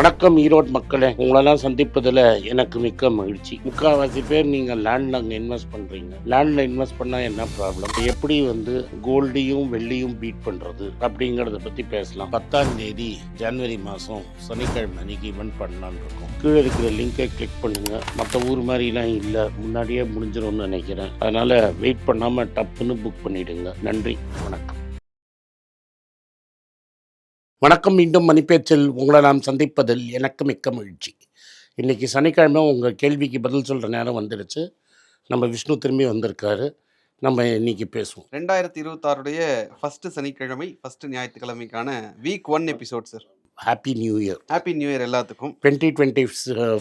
வணக்கம் ஈரோடு மக்களே உங்களெல்லாம் சந்திப்பதில் எனக்கு மிக்க மகிழ்ச்சி. முக்கால்வாசி பேர் நீங்கள் லேண்டில் அங்கே இன்வெஸ்ட் பண்ணுறீங்க லேண்டில் இன்வெஸ்ட் பண்ணால் என்ன ப்ராப்ளம் எப்படி வந்து கோல்டையும் வெள்ளியும் பீட் பண்ணுறது அப்படிங்கிறத பற்றி பேசலாம். பத்தாம் தேதி ஜனவரி மாதம் சனிக்கிழமை அன்னைக்கு ஈவெண்ட் பண்ணலான்னு இருக்கோம். கீழே இருக்கிற லிங்கை கிளிக் பண்ணுங்கள் மற்ற ஊர் மாதிரிலாம் இல்லை. முன்னாடியே முடிஞ்சிடும்னு நினைக்கிறேன். அதனால் வெயிட் பண்ணாமல் டப்புன்னு புக் பண்ணிவிடுங்க நன்றி. வணக்கம். வணக்கம் மீண்டும் மணிப்பேச்சில் உங்களை நாம் சந்திப்பதில் எனக்கு மிக்க மகிழ்ச்சி. இன்றைக்கி சனிக்கிழமை உங்கள் கேள்விக்கு பதில் சொல்கிற நேரம் வந்துடுச்சு நம்ம விஷ்ணு திரும்பி வந்திருக்காரு. நம்ம இன்னைக்கு பேசுவோம். ரெண்டாயிரத்தி இருபத்தாறுடைய ஃபர்ஸ்ட் சனிக்கிழமை first ஞாயிற்றுக்கிழமைக்கான week one episode sir happy new year happy new year எல்லாத்துக்கும். Twenty twenty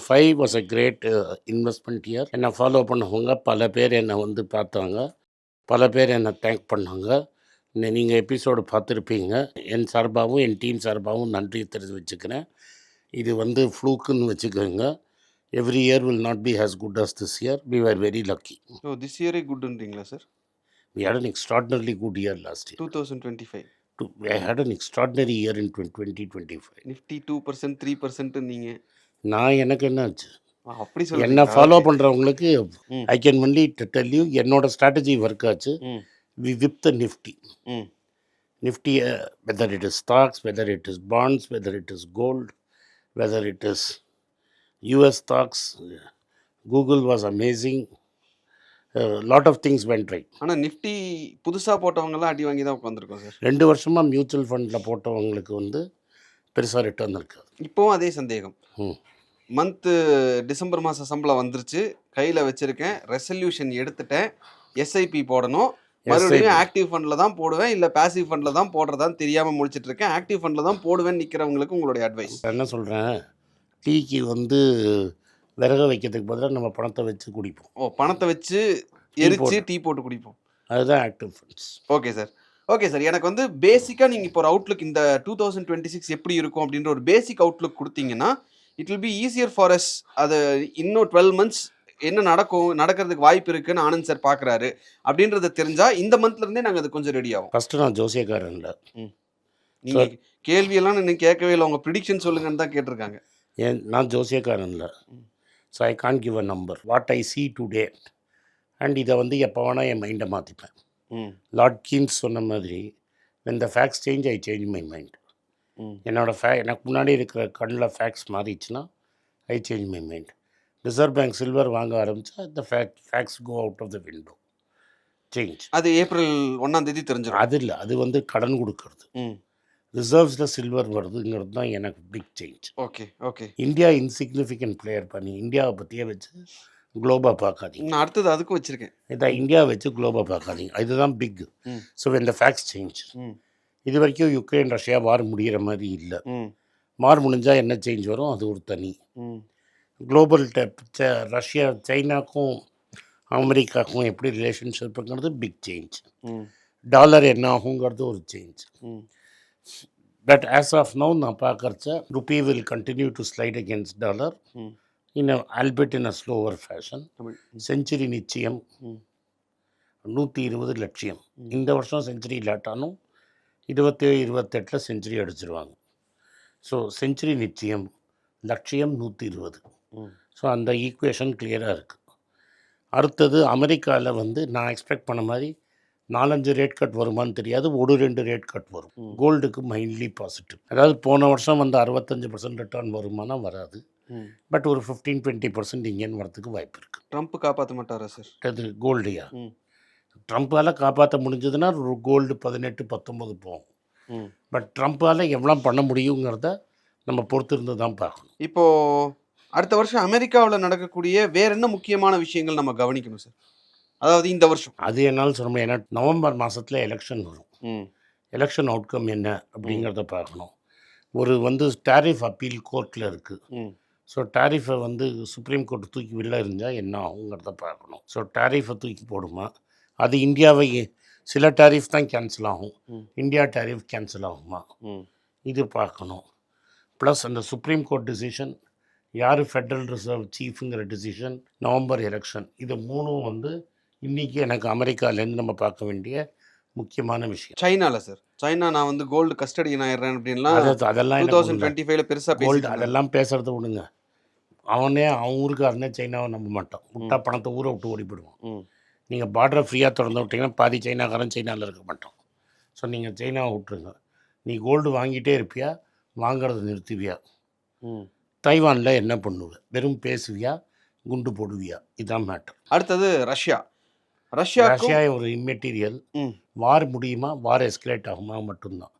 five was a great investment year என்னை ஃபாலோ பண்ணவங்க பல பேர் என்னை வந்து பார்த்தாங்க. பல பேர் என்னை தேங்க் பண்ணாங்க. நீங்கள் எபிசோடு பார்த்துருப்பீங்க. என் சார்பாகவும் என் டீம் சார்பாகவும் நன்றி தெரிஞ்சு வச்சுக்கிறேன் இது வந்து ஃப்ளூக்குன்னு வச்சுக்கோங்க. Every year will not be as good as this year we are very lucky so this இயரே குட்ன்றீங்களா sir we had an extraordinary good year last year two thousand twenty five I had an extraordinary year in twenty twenty five nifty two percent three percent நீங்கள் நான் எனக்கு என்னாச்சு அப்படி என்னை சொல்லுங்க follow பண்ணுறவங்களுக்கு. I can only tell you என்னோட strategy work ஆச்சு. ம் we whip the nifty hmm nifty whether it is stocks whether it is bonds whether it is gold whether it is US stocks Google was amazing lot of things went right ஆனால் Nifty புதுசாக போட்டவங்கலாம் அடி வாங்கி தான் உட்காந்துருக்கோம் sir. ரெண்டு வருஷமாக mutual ஃபண்டில் போட்டவங்களுக்கு வந்து பெருசாக ரிட்டர்ன் இருக்காது. இப்போவும் அதே சந்தேகம். மந்த்து டிசம்பர் மாதம் சம்பளம் வந்துருச்சு. கையில் வச்சுருக்கேன். ரெசல்யூஷன் எடுத்துட்டேன். எஸ்ஐபி போடணும். மறுபடியும் ஆக்டிவ் ஃபண்டில் தான் போடுவேன் இல்லை பாசிவ் ஃபண்டில் தான் போடுறதான்னு தெரியாமல் முடிச்சிட்டு இருக்கேன் ஆக்டிவ் ஃபண்டில் தான் போடுவேன் நிற்கிறவங்களுக்கு உங்களுடைய அட்வைஸ் என்ன சொல்கிறேன் டீக்கு வந்து விறகு வைக்கிறதுக்கு பதிலாக நம்ம பணத்தை வச்சு குடிப்போம். ஓ பணத்தை வச்சு எரிச்சு. டீ போட்டு குடிப்போம். அதுதான் active funds okay sir okay sir எனக்கு வந்து பேசிக்காக நீங்கள் இப்போ ஒரு அவுட்லுக் இந்த டூ தௌசண்ட் டுவெண்ட்டி சிக்ஸ் எப்படி இருக்கும் அப்படின்ற ஒரு பேசிக் அவுட்லுக் கொடுத்தீங்கன்னா it will be easier for us அது இன்னும் டுவெல் மந்த்ஸ் என்ன நடக்கும் நடக்கிறதுக்கு வாய்ப்பு இருக்குன்னு ஆனந்த் சார் பார்க்குறாரு அப்படின்றத தெரிஞ்சா இந்த மந்த்ல இருந்தே நாங்கள் அது கொஞ்சம் ரெடி ஆகும் ஃபஸ்ட்டு நான் ஜோசியக்காரன்ல. நீங்கள் கேள்வியெல்லாம் இன்னும் கேட்கவே இல்லை. உங்கள் ப்ரிடிக்ஷன் சொல்லுங்கன்னு தான் கேட்டிருக்காங்க. ஏன் நான் ஜோசியக்காரன்ல. So I can't give a number what I see today and இதை வந்து எப்போ வேணால் என் மைண்டை மாற்றிப்பேன் லார்ட் கீன்ஸ் சொன்ன மாதிரி when the facts change I change my mind ம். என்னோட ஃபே எனக்கு முன்னாடி இருக்கிற கண்ணில் facts மாறிச்சுன்னா I change my mind reserve bank silver வாங்க ஆரம்பித்தா the fact facts go out of the window change அது ஏப்ரல் ஒன்றாம் தேதி தெரிஞ்சிடும் அது இல்லை அது வந்து கடன் கொடுக்கறது. ரிசர்வ்ஸில் சில்வர் வருதுங்கிறது தான் எனக்கு big change okay okay India insignificant player பண்ணி இந்தியாவை பற்றியே வச்சு குளோபாக பார்க்காதீங்க. நான் அடுத்தது அதுக்கும் வச்சுருக்கேன். இதை இந்தியா வச்சு குளோபாக பார்க்காதீங்க. இதுதான் பிக். ஸோ இந்த ஃபேக்ட்ஸ் சேஞ்ச் இது வரைக்கும் யுக்ரைன் ரஷ்யா வார் முடிகிற மாதிரி இல்லை. வார் முடிஞ்சால் என்ன சேஞ்ச் வரும்? அது ஒரு தனி. குளோபல் டெப் ரஷ்யா சைனாக்கும் அமெரிக்காவுக்கும் எப்படி ரிலேஷன்ஷிப்புங்கிறது பிக் சேஞ்ச் டாலர் என்ன ஆகுங்கிறது ஒரு change but as of now நான் பார்க்குறச்ச rupee will continue to slide against dollar in albeit in a slower fashion century நிச்சயம். நூற்றி இருபது லட்சியம். இந்த வருஷம் செஞ்சுரி இல்லாட்டாலும் இருபத்தேழு இருபத்தெட்டில் செஞ்சுரி அடிச்சிருவாங்க. ஸோ செஞ்சுரி நிச்சயம். லட்சியம் நூற்றி இருபது. ஸோ அந்த ஈக்குவேஷன் கிளியராக இருக்குது அடுத்தது அமெரிக்காவில் வந்து நான் எக்ஸ்பெக்ட் பண்ண மாதிரி நாலஞ்சு ரேட் கட் வருமான்னு தெரியாது ஒரு ரெண்டு ரேட் கட் வரும். கோல்டுக்கு மைண்ட்லி பாசிட்டிவ். அதாவது போன வருஷம் வந்து அறுபத்தஞ்சு பர்சன்ட் ரிட்டர்ன் வருமானா வராது. பட் ஒரு ஃபிஃப்டீன் டுவெண்ட்டி பர்சன்ட் இங்கேன்னு வரதுக்கு வாய்ப்பு இருக்குது ட்ரம்ப் காப்பாற்ற மாட்டாரா சார்? அது கோல்டுயா? ட்ரம்ப்பால் காப்பாற்ற முடிஞ்சதுன்னா ஒரு கோல்டு பதினெட்டு பத்தொம்பது போகும். பட் ட்ரம்ப்பால் எவ்வளோ பண்ண முடியுங்கிறத நம்ம பொறுத்திருந்து தான் பார்க்கணும். இப்போ அடுத்த வருஷம் அமெரிக்காவில் நடக்கக்கூடிய வேற என்ன முக்கியமான விஷயங்கள் நம்ம கவனிக்கணும் சார் அதாவது இந்த வருஷம். அது என்னால் சொல்ல முடியும் ஏன்னா நவம்பர் மாதத்தில் எலெக்ஷன் வரும். எலெக்ஷன் அவுட்கம் என்ன அப்படிங்கிறத பார்க்கணும். ஒரு வந்து டாரிஃப் அப்பீல் கோர்ட்டில் இருக்குது ஸோ டாரிஃபை வந்து சுப்ரீம் கோர்ட் தூக்கி வெளில இருந்தால் என்ன ஆகுங்கிறத பார்க்கணும். ஸோ டாரிஃபை தூக்கி போடுமா? அது இந்தியாவை சில டாரிஃப் தான் கேன்சல் ஆகும். இந்தியா டாரிஃப் கேன்சல் ஆகுமா? இது பார்க்கணும். ப்ளஸ் அந்த சுப்ரீம் கோர்ட் டிசிஷன் யார் ஃபெட்ரல் ரிசர்வ் சீஃபுங்கிற டிசிஷன் நவம்பர் எலெக்ஷன் இது மூணும் வந்து இன்றைக்கி எனக்கு அமெரிக்காலேருந்து நம்ம பார்க்க வேண்டிய முக்கியமான விஷயம். சைனால சார் சைனா நான் வந்து கோல்டு கஸ்டடியன் ஆயிடுறேன் அப்படின்லாம் அது அதெல்லாம் டூ தௌசண்ட் டுவெண்ட்டி ஃபைவ்ல பெருசா கோல்டு அதெல்லாம் பேசுறத விடுங்க. அவனே அவன் ஊருக்காரனே சைனாவை நம்ப மாட்டான். விட்டா பணத்தை ஊரை விட்டு ஓடி போயிடுவான். நீங்கள் பார்டரை ஃப்ரீயாக திறந்து விட்டீங்கன்னா பாதி சைனாக்காரன் சைனாவில் இருக்க மாட்டான். ஸோ நீங்கள் சைனாவை விட்டுருங்க. நீ கோல்டு வாங்கிட்டே இருப்பியா? வாங்குறத நிறுத்துவியா? ம். தைவானில் என்ன பண்ணுவ? வெறும் பேசுவியா? குண்டு போடுவியா? இதான் மேட்டர் அடுத்தது ரஷ்யா. ரஷ்யாக்கும் ரஷ்யா ஒரு இம்மெட்டீரியல். வார் முடியுமா? வார் எஸ்கலேட் ஆகுமா? மட்டும்தான்.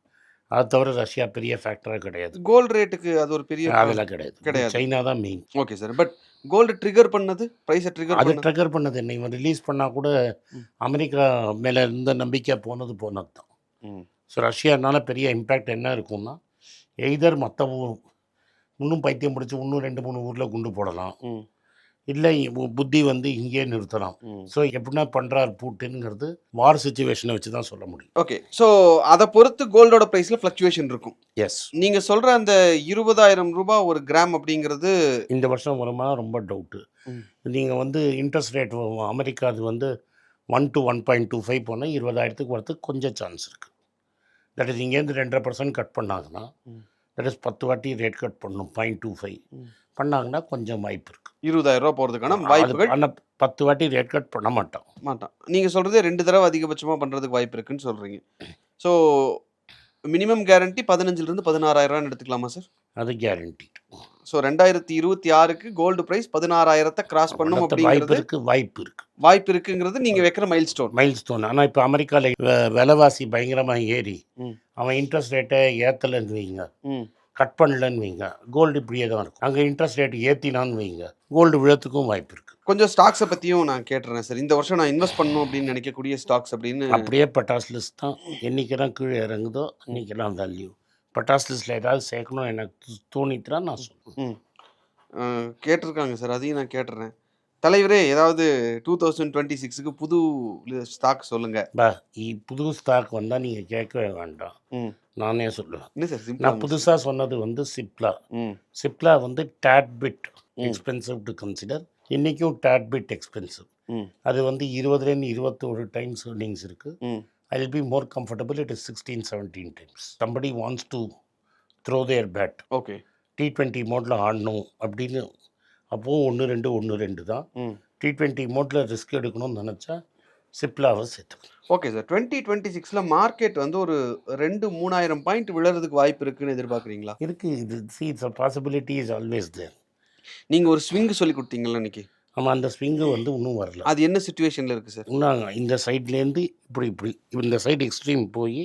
அதை தவிர ரஷ்யா பெரிய ஃபேக்டராக கிடையாது. கோல்டு ரேட்டுக்கு அது ஒரு பெரிய அதெல்லாம் கிடையாது. கிடையாது. சைனா தான் main okay sir but gold trigger பண்ணது? பிரைஸை ட்ரிகர் அது ட்ரிகர் பண்ணது என்ன? இவன் ரிலீஸ் பண்ணால் கூட. அமெரிக்கா மேலே இருந்த நம்பிக்கை போனது போனது தான். ஸோ ரஷ்யானால பெரிய இம்பேக்ட் என்ன இருக்கும்னா எய்தர் மற்ற இன்னும் பைத்தியம் பிடிச்சி இன்னும் ரெண்டு மூணு ஊரில் குண்டு போடலாம். இல்லை புத்தி வந்து இங்கேயே நிறுத்தலாம். ஸோ எப்படின்னா பண்ணுறார் பூட்டுங்கிறது வார் சுச்சுவேஷனை வச்சு தான் சொல்ல முடியும். ஓகே ஸோ அதை பொறுத்து கோல்டோட ப்ரைஸில் ஃப்ளக்சுவேஷன் இருக்கும். எஸ் நீங்கள் சொல்கிற அந்த இருபதாயிரம் ரூபாய் ஒரு கிராம் அப்படிங்கிறது இந்த வருஷம் வருமா? ரொம்ப டவுட்டு. நீங்கள் வந்து இன்ட்ரெஸ்ட் ரேட் அமெரிக்கா அது வந்து one to one point two five போனால் இருபதாயிரத்துக்கு வரதுக்கு கொஞ்சம் சான்ஸ் இருக்குது தட் இஸ் இங்கேருந்து ரெண்டரை பர்சன்ட் கட் பண்ணாங்கன்னா இஸ் பத்து வாட்டி ரேட் கட் பண்ணணும் பாயிண்ட் டூ ஃபைவ். பண்ணாங்கன்னா கொஞ்சம் வாய்ப்பு இருக்குது இருபதாயிரம் ரூபாய் போகிறதுக்கான வாய்ப்புகள்? ஆனால் பத்து வாட்டி ரேட் கட் பண்ண மாட்டோம். மாட்டான் நீங்கள் சொல்கிறது ரெண்டு தடவை அதிகபட்சமாக பண்ணுறதுக்கு வாய்ப்பு இருக்குன்னு சொல்கிறீங்க ஸோ மினிமம் கேரண்டி பதினஞ்சுலேருந்து பதினாறாயிரரூவான்னு எடுத்துக்கலாமா சார் அது கேரண்டி ஸோ ரெண்டாயிரத்தி இருபத்தி ஆறுக்கு கோல்டு ப்ரைஸ் பதினாறாயிரத்தை கிராஸ் பண்ணும் வாய்ப்பு அப்படிங்கிறது? இருக்குது வாய்ப்பு இருக்குது வாய்ப்பு இருக்குங்கிறது நீங்கள் வைக்கிற மைல் ஸ்டோன் மைல் ஸ்டோன் ஆனால் இப்போ அமெரிக்காவில் விலைவாசி பயங்கரமாக ஏறி. அவன் இன்ட்ரெஸ்ட் ரேட்டை ஏற்றலைன்னு வைங்க. கட் பண்ணலன்னு வைங்க. கோல்டு இப்படியே தான் இருக்கும். அங்கே இன்ட்ரெஸ்ட் ரேட் ஏற்றினான்னு வைங்க. கோல்டு விழத்துக்கும் வாய்ப்பு இருக்குது கொஞ்சம் ஸ்டாக்ஸை பற்றியும் நான் கேட்டுறேன் சார் இந்த வருஷம் நான் இன்வெஸ்ட் பண்ணணும் அப்படின்னு நினைக்கக்கூடிய ஸ்டாக்ஸ் அப்படின்னு அப்படியே பட்டாஸ் லிஸ்ட் தான் என்றைக்கெல்லாம் கீழே இறங்குதோ அன்றைக்கெல்லாம் வேல்யூ பட்டாஸ் லிஸ்ட்டில் ஏதாவது சேர்க்கணும் எனக்கு தோணித்துனா நான் சொல்லுவேன் கேட்டிருக்காங்க சார் அதையும் நான் கேட்டுறேன். தலைவரே ஏதாவது டூ தௌசண்ட் டுவெண்ட்டி சிக்ஸுக்கு புது ஸ்டாக் சொல்லுங்க. புது ஸ்டாக் வந்தால் நீங்கள் கேட்கவே வேண்டாம். நானே சொல்லுவேன் நான் புதுசாக சொன்னது வந்து சிப்லா. சிப்லா வந்து டேட் பிட் ம். எக்ஸ்பென்சிவ் டு கன்சிடர் இன்றைக்கும் டேட் பிட் எக்ஸ்பென்சிவ் அது வந்து இருபதுலேருந்து இருபத்தோரு டைம்ஸ் earnings இருக்குது I will be more comfortable it is sixteen seventeen times somebody wants to throw their bat okay. T twenty மோடில் ஆடணும் அப்படின்னு அப்போவும் ஒன்று ரெண்டு ஒன்று ரெண்டு தான். டி ட்வெண்ட்டி மோடில் ரிஸ்க் எடுக்கணும்னு நினச்சா சிப்லாவை சேர்த்துக்கணும் ஓகே சார் டுவெண்ட்டி டுவெண்ட்டி சிக்ஸில் மார்க்கெட் வந்து ஒரு ரெண்டு மூணாயிரம் பாயிண்ட் விழறதுக்கு வாய்ப்பு இருக்குன்னு எதிர்பார்க்குறீங்களா? இருக்குது இது see it's possibility is always there நீங்கள் ஒரு ஸ்விங் சொல்லி கொடுத்தீங்களா இன்னைக்கு ஆமாம் அந்த ஸ்விங்கு வந்து இன்னும் வரல. அது என்ன சுச்சுவேஷனில் இருக்குது சார் இன்னும் இந்த சைட்லேருந்து இப்படி இப்படி இந்த சைடு எக்ஸ்ட்ரீம் போய்.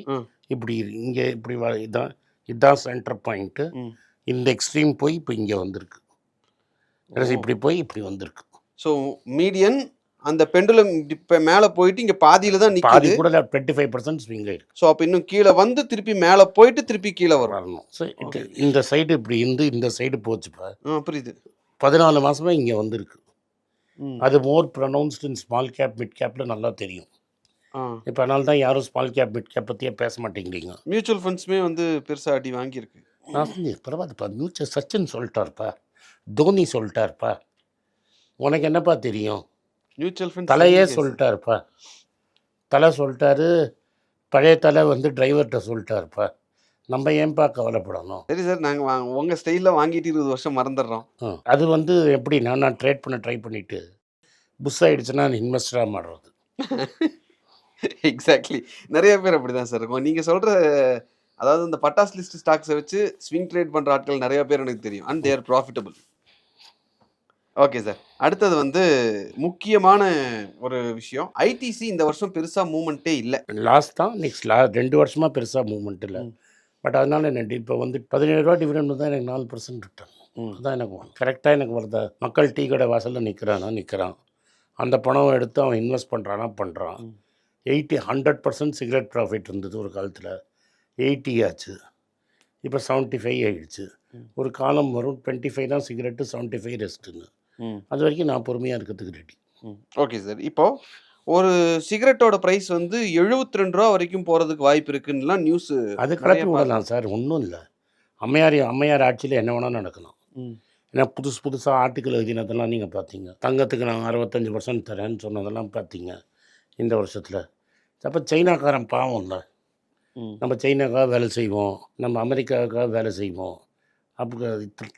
இப்படி இங்கே இப்படி இதான் இதுதான் சென்டர் பாயிண்ட்டு இந்த எக்ஸ்ட்ரீம் போய் இப்போ இங்கே வந்திருக்கு. Whereas இப்படி போய் இப்படி வந்திருக்கு. ஸோ மீடியன் அந்த பெண்டுலம் இப்போ மேலே போயிட்டு இங்கே பாதியில் தான் நிற்குது கூட டுவெண்ட்டி ஃபைவ் பர்சன்ட் ஸ்விங் ஆயிருக்கு ஸோ அப்போ இன்னும் கீழே வந்து திருப்பி மேலே போயிட்டு திருப்பி கீழே வரணும். ஸோ இந்த சைடு இப்படி இருந்து இந்த சைடு போச்சுப்பா ஆ புரியுது. பதினாலு மாசமா இங்கே வந்திருக்கு. அது more pronounced in small cap mid கேப்பில் நல்லா தெரியும். இப்போ அதனால தான் யாரும் ஸ்மால் கேப் மிட் கேப் பற்றியே பேச மாட்டேங்கிறீங்க. மியூச்சுவல் ஃபண்ட்ஸுமே வந்து பெருசாக அடி வாங்கியிருக்கு. நான் பரவாயில்லப்பா மியூச்சுவல் சச்சின் சொல்லிட்டாருப்பா. தோனி சொல்லிட்டாருப்பா. உனக்கு என்னப்பா தெரியும்? மியூச்சுவல் ஃபண்ட்ஸ் தலையே சொல்லிட்டாருப்பா? தலை சொல்லிட்டாரு பழைய தலை வந்து டிரைவர்கிட்ட சொல்லிட்டாருப்பா. நம்ம ஏன்பா கவலைப்படணும்? சரி சார் நாங்கள் வாங்க உங்கள் ஸ்டைலில் வாங்கிட்டு இருபது வருஷம் மறந்துடுறோம். அது வந்து எப்படி நான் நான் ட்ரேட் பண்ண ட்ரை பண்ணிவிட்டு புஷ் ஆகிடுச்சுன்னா இன்வெஸ்டராக மாறுறது. எக்ஸாக்ட்லி நிறைய பேர் அப்படி தான் சார் இருக்கும். நீங்கள் சொல்கிற அதாவது இந்த பட்டாஸ் லிஸ்ட் ஸ்டாக்ஸை வச்சு ஸ்விங் ட்ரேட் பண்ணுற ஆட்கள் நிறைய பேர் எனக்கு தெரியும். And their profitable okay sir. அடுத்தது வந்து முக்கியமான ஒரு விஷயம். ஐடிசி இந்த வருஷம் பெருசாக மூமெண்ட்டே இல்லை. லாஸ் தான் நெக்ஸ்ட் லா ரெண்டு வருஷமாக பெருசாக மூவ்மெண்ட் இல்லை. பட் அதனால என்ன இப்போ வந்து பதினேழு ரூபா டிவிடெண்ட் தான் எனக்கு நாலு பர்சன்ட் ரிட்டர்ன் அதான் எனக்கு கரெக்டாக எனக்கு வருதா? மக்கள் டீ கடை வாசலில் நிற்கிறானா நிற்கிறான் அந்த பணம் எடுத்து அவன் இன்வெஸ்ட் பண்ணுறானா பண்ணுறான். Eighty hundred percent cigarette profit இருந்தது ஒரு காலத்தில். எயிட்டி ஆச்சு. இப்போ செவன்ட்டி ஃபைவ் ஆயிடுச்சு. ம். ஒரு காலம் வரும் டுவெண்ட்டி ஃபைவ் தான் சிகரெட்டு செவன்ட்டி ஃபைவ் ரெஸ்ட்டுன்னு அது வரைக்கும் நான் பொறுமையாக இருக்கிறதுக்கு ரெடி. Okay sir. இப்போ ஒரு சிகரெட்டோட ப்ரைஸ் வந்து 72 ரெண்டு ரூபா வரைக்கும் போகிறதுக்கு வாய்ப்பு இருக்குன்னுலாம் நியூஸ் அது கிளப்பி விடலாம் சார். ஒன்றும் இல்லை. அம்மையார் அம்மையார் ஆட்சியில் என்ன வேணால் நடக்கலாம். ஏன்னா புதுசு புதுசாக ஆர்டிக்கல் எழுதினதெல்லாம் நீங்கள் பார்த்தீங்க தங்கத்துக்கு நான் அறுபத்தஞ்சு பர்சன்ட் தரேன்னு சொன்னதெல்லாம் பார்த்தீங்க இந்த வருஷத்தில். அப்போ சைனாக்காரன் பாவம் இல்லை. நம்ம சைனாக்காக வேலை செய்வோம். நம்ம அமெரிக்காவுக்காக வேலை செய்வோம். அப்போ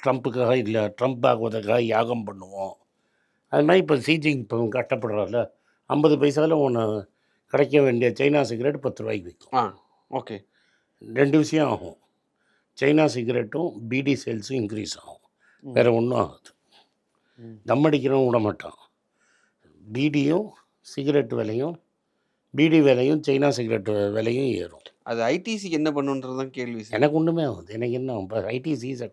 ட்ரம்ப்புக்காக இல்லை ட்ரம்ப் ஆகுவதற்காக யாகம் பண்ணுவோம். அது மாதிரி இப்போ சீஜிங் இப்போ கஷ்டப்படுறாருல ஐம்பது பைசாவில் ஒன்று கிடைக்க வேண்டிய சைனா சிகரெட் பத்து ரூபாய்க்கு விற்கும் ஆ ஓகே. ரெண்டு விஷயம் ஆகும். சைனா சிகரெட்டும் பீடி சேல்ஸும் இன்க்ரீஸ் ஆகும். வேறு ஒன்றும் ஆகாது. தம் அடிக்கிறவன் விட மாட்டான். பீடியும் சிகரெட் விலையும் பீடி விலையும் சைனா சிகரெட் விலையும் ஏறும். அது ஐடிசிக்கு என்ன பண்ணுன்றது தான் கேள்வி சார். எனக்கு ஒன்றுமே ஆகுது. எனக்கு என்ன இப்போ ஐடிசி இஸ் அ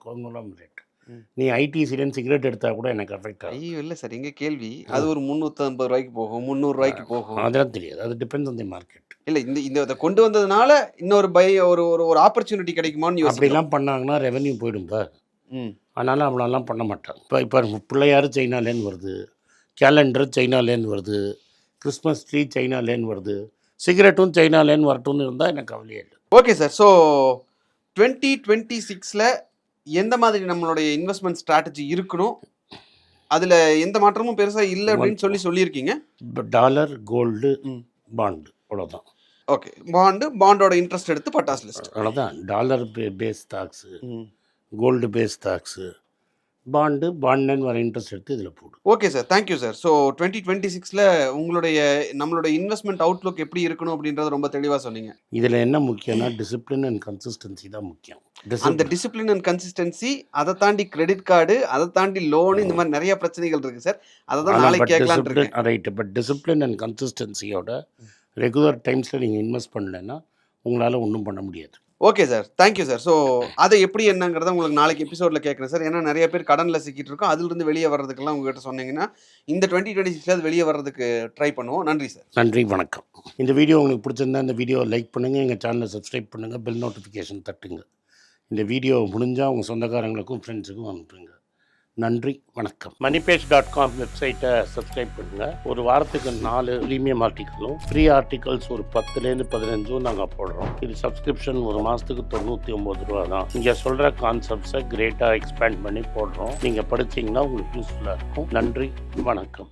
ரேட் ம். நீ ஐடிசிலேருந்து சிகரெட் எடுத்தால் கூட எனக்கு அஃபெக்ட் ஆகும் ஐயோ இல்லை சார் எங்க கேள்வி. அது ஒரு முந்நூற்றம்பது ரூபாய்க்கு போகும் முந்நூறு ரூபாய்க்கு போகும். அதெல்லாம் தெரியாது. அது டிபெண்ட்ஸ் ஆன் தி மார்க்கெட் இல்ல இந்த இந்த இதை கொண்டு வந்ததுனால இன்னொரு பை ஒரு ஒரு ஒரு ஆப்பர்ச்சுனிட்டி கிடைக்குமான்னு அப்படிலாம் பண்ணாங்கன்னா ரெவென்யூ போயிடும்பா ம். அதனால் அவ்வளோலாம் பண்ண மாட்டாங்க. இப்போ இப்போ பிள்ளையார் சைனாலேருந்து வருது. கேலண்டர் சைனாலேருந்து வருது. கிறிஸ்மஸ் ட்ரீ சைனாலேருந்து வருது. சிகரெட்டும் சைனாலேருந்து வரட்டும்னு இருந்தால் எனக்கு கவலையே இல்லை. Okay sir. So twenty twenty சிக்ஸில் எந்த மாதிரி நம்மளுடைய இன்வெஸ்ட்மெண்ட் ஸ்ட்ராட்டஜி இருக்கணும்? அதில் எந்த மாற்றமும் பெருசாக இல்லை அப்படின்னு சொல்லி சொல்லியிருக்கீங்க. Dollar gold. பாண்டு அவ்வளோதான் ஓகே. பாண்டு பாண்டோட இன்ட்ரெஸ்ட் எடுத்து பட்டாஸ் லிஸ்ட் அவ்வளோதான் டாலர் பே பேஸ் தாக்ஸு கோல்டு பேஸ் தாக்ஸு பாண்டு பாண்டுன்னு வர இன்ட்ரெஸ்ட் எடுத்து இதில் போடு. Okay sir thank you sir so twenty twenty சிக்ஸில் உங்களுடைய நம்மளுடைய இன்வெஸ்ட்மெண்ட் அவுட்லுக் எப்படி இருக்கணும் அப்படின்றத ரொம்ப தெளிவாக சொன்னீங்க. இதில் என்ன முக்கியம்னா டிசிப்ளின் அண்ட் கன்சிஸ்டன்சி தான் முக்கியம். அந்த டிசிப்ளின் அண்ட் கன்சிஸ்டன்சி அதை தாண்டி கிரெடிட் கார்டு அதை தாண்டி லோன் இந்த மாதிரி நிறைய பிரச்சனைகள் இருக்கு சார் அதை தான் நாளைக்கு கேட்கலான்னு இருக்கேன். ரைட்டு பட் டிசிப்ளின் அண்ட் கன்சிஸ்டன்சியோட ரெகுலர் டைம்ஸில் நீங்கள் இன்வெஸ்ட் பண்ணலைன்னா உங்களால் ஒன்றும் பண்ண முடியாது. Okay sir thank you sir so அதை எப்படி என்னங்கிறத உங்களுக்கு நாளைக்கு எபிசோடில் கேட்குறேன் சார் ஏன்னா நிறைய பேர் கடனில் சிக்கிட்டு இருக்கோம். அதுலேருந்து வெளியே வர்றதுக்கெல்லாம் உங்ககிட்ட சொன்னீங்கன்னா இந்த டுவெண்ட்டி டுவெண்ட்டி சிக்ஸில் வெளியே வர்றதுக்கு ட்ரை பண்ணுவோம். நன்றி சார் நன்றி வணக்கம். இந்த வீடியோ உங்களுக்கு பிடிச்சிருந்தா இந்த வீடியோவை லைக் பண்ணுங்கள் எங்கள் சேனலை சப்ஸ்கிரைப் பண்ணுங்கள் பெல் நோட்டிஃபிகேஷன் தட்டுங்க. இந்த வீடியோ முடிஞ்சால் உங்கள் சொந்தக்காரங்களுக்கும் ஃப்ரெண்ட்ஸுக்கும் அனுப்புங்க. நன்றி வணக்கம். மணிபேஜ் டாட் காம் வெப்சைட்டை சப்ஸ்கிரைப் பண்ணுங்கள் ஒரு வாரத்துக்கு நாலு ப்ரீமியம் ஆர்டிக்கலும் ஃப்ரீ ஆர்டிகல்ஸ் ஒரு பத்துலேருந்து பதினஞ்சும் நாங்கள் போடுறோம். இது சப்ஸ்கிரிப்ஷன் ஒரு மாதத்துக்கு தொண்ணூற்றி ஒம்பது ரூபா தான். இங்கே சொல்கிற கான்செப்ட்ஸை கிரேட்டாக எக்ஸ்பேண்ட் பண்ணி போடுறோம். நீங்கள் படிச்சீங்கன்னா உங்களுக்கு யூஸ்ஃபுல்லாக இருக்கும். நன்றி வணக்கம்.